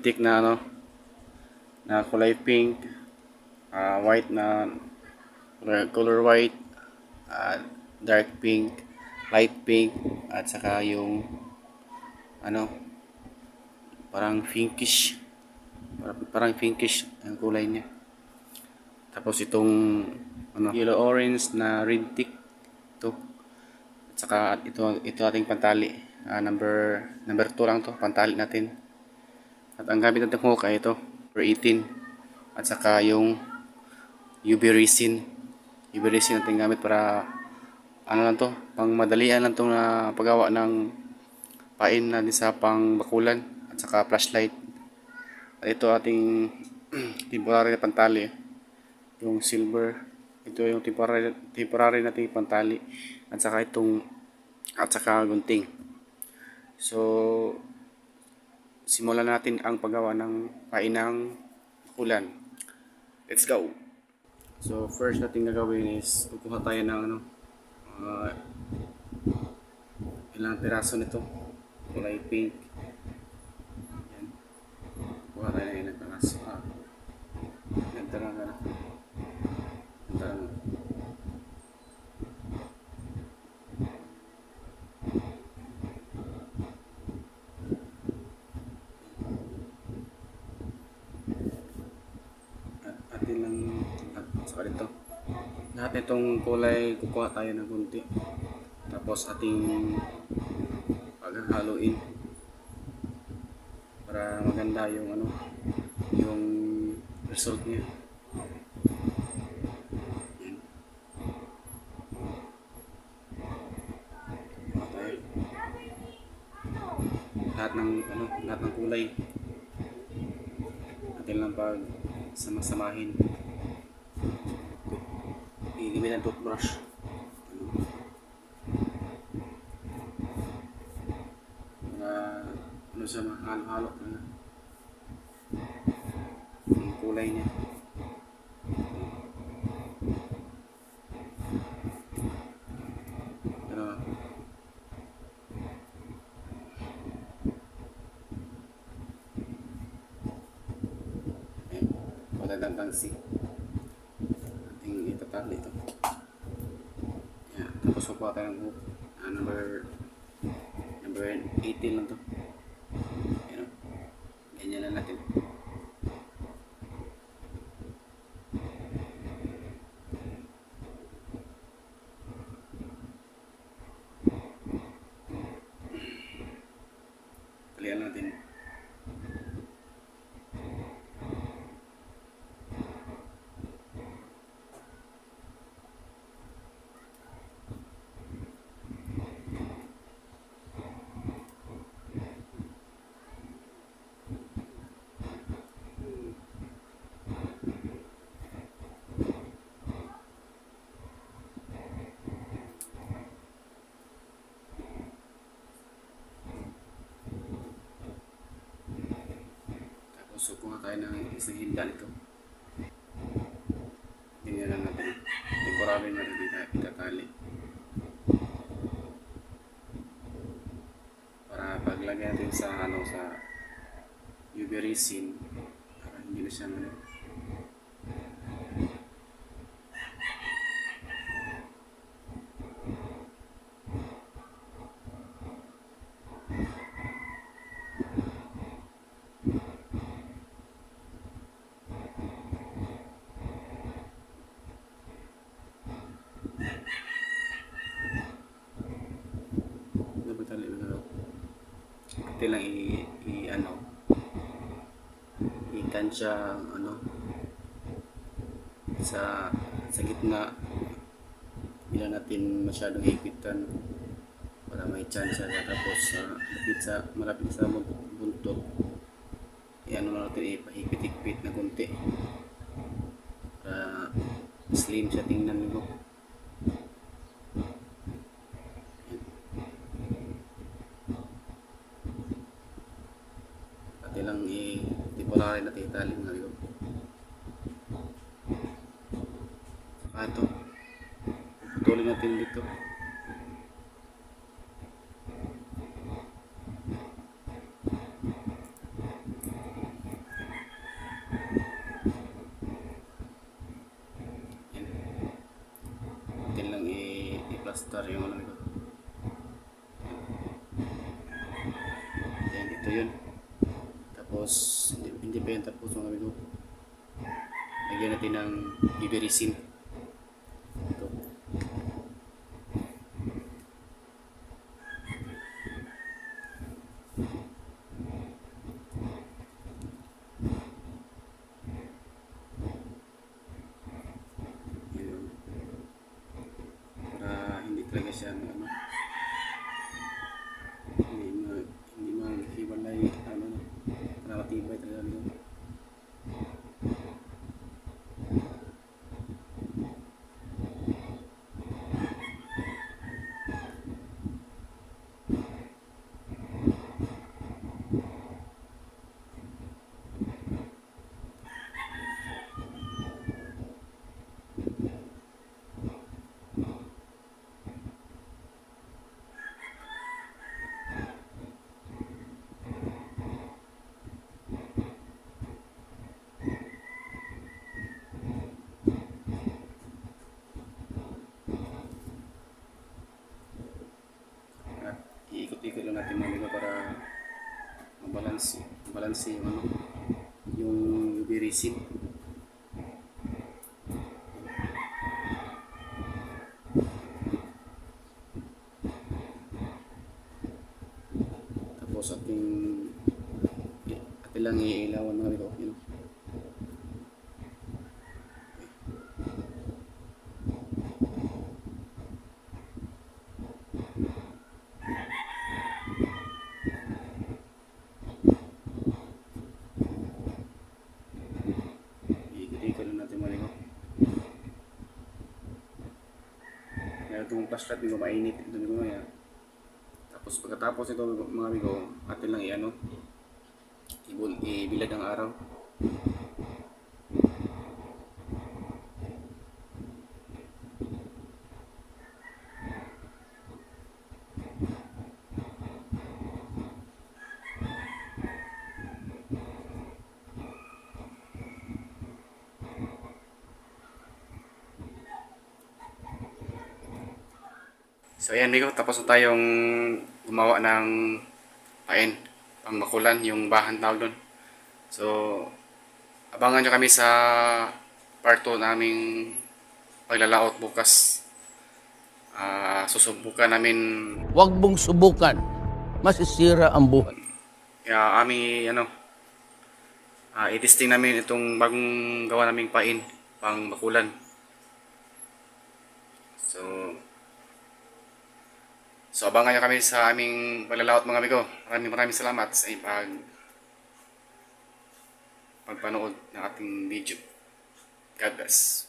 tick na ano na kulay pink, ah, white na color, white, ah, dark pink, light pink, at saka yung ano parang pinkish parang, pinkish ang kulay niya. Tapos itong ano, yellow orange na red tick to. At saka ito ito ating pantali. Ah, number number 2 lang to, pantali natin. At ang gamit natin hook ay ito, 18. At saka yung UV resin. UV resin natin gamit para ano lang to, pang madalian lang to na paggawa ng pain na sa pang bakulan at saka flashlight. At ito ating temporary na pantali. Yung silver. Ito yung temporary, temporary nating pantali. At saka itong at saka gunting. So, simulan natin ang paggawa ng painang bakulan. Let's go! So, first natin gagawin is kukuha tayo ng ano, ah, ilang piraso nito. Kulay pink. Yan. Kuha tayo ng ilang piraso. Ah. Ganda lang na. Ganda lang. At atin lang at saka dito. Lahat nitong kulay kukuha tayo ng kunti. Tapos ating paghahaluin para maganda yung ano yung result niya. Lahat ng ano, lahat ng kulay. Atin lang pag sama-samahin. Iigimin ng toothbrush. Mga ano siya, halo-halo na. Ang kulay niya. Pero, Ayan, madadandang si ating itatali ito. Ayan, tapos kukuha tayo ng hook. Ah, number number 18 lang to. Ayan, o. ganyan lang natin. Talian natin. Tapos sukuha tayo ng isang hinda nito. Tingnan lang natin. Temporary na rin kita itatali. Para paglagay natin sa ano sa UV resin para hindi na siya ano, ito lang i, i ano itansya ano sa sa gitna. Hindi na natin masyadong hipitan para may chance siya tapos sa lapit sa malapit sa bun- buntot. I-ano na natin ipahipit-hipit na kunti. Para slim siya tingnan mo lang eh. ni Tipolari na titalim ngayon. Saka ito. Putulin natin dito. Yan. Lang i-plaster yung Lagyan natin ng UV resin. Ito. Para hindi talaga siya ano, ano hindi ma hindi mahiwalay ano no para matibay talaga nito. At iikot-ikot lang natin mga amigo para mabalansi yung ano yung UV resin. Tapos ating ating lang iilawan mga amigo. Yun. Iikot-ikot lang natin mga amigo. Kaya itong flashlight amigo mainit ito amigo maya. Tapos pagkatapos ito mga amigo, atin lang i-ano, ibul, ibilad ang araw. So ayan amigo, tapos na tayong gumawa ng pain, pang makulan, yung bahan tawag doon. So, abangan nyo kami sa part 2 naming paglalaot bukas. Ah, susubukan namin Huwag mong subukan. Masisira ang buhay. kaya ami ano ah i-testing namin itong bagong gawa naming pain pang makulan. So, So abangan nyo kami sa aming paglalaot mga amigo. Maraming maraming salamat sa inyong pag pagpanood ng ating video. God bless.